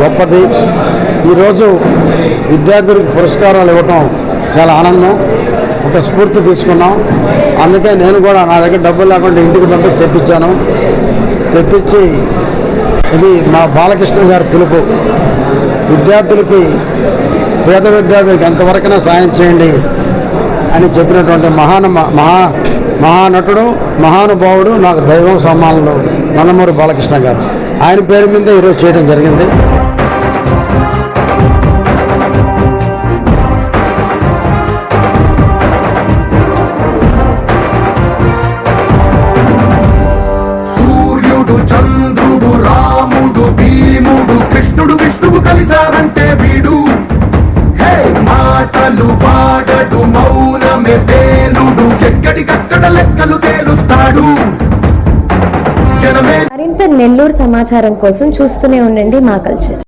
గొప్పది. ఈరోజు విద్యార్థులకు పురస్కారాలు ఇవ్వటం చాలా ఆనందం. ఒక స్ఫూర్తి తీసుకున్నాం. అందుకే నేను కూడా నా దగ్గర డబ్బులు లేకుండా ఇంటికి పంపి తెప్పించాను. తెప్పించి ఇది మా బాలకృష్ణ గారి పిలుపు. విద్యార్థులకి పేద విద్యార్థులకి ఎంతవరకైనా సాయం చేయండి అని చెప్పినటువంటి మహాన మహా మహానటుడు మహానుభావుడు నాకు దైవం సమ్మానంలో నందమూరి బాలకృష్ణ గారు. ఆయన పేరు మీద ఈరోజు చేయడం జరిగింది. నువ్వు కలిసావంటే వీడు. హే మాటలు వాడడు మౌనమే పేలుడు ఎక్కడికక్కడ లెక్కలు తేలుస్తాడు. జనమే మరింత నెల్లూరు సమాచారం కోసం చూస్తూనే ఉండండి మా కల్చర్.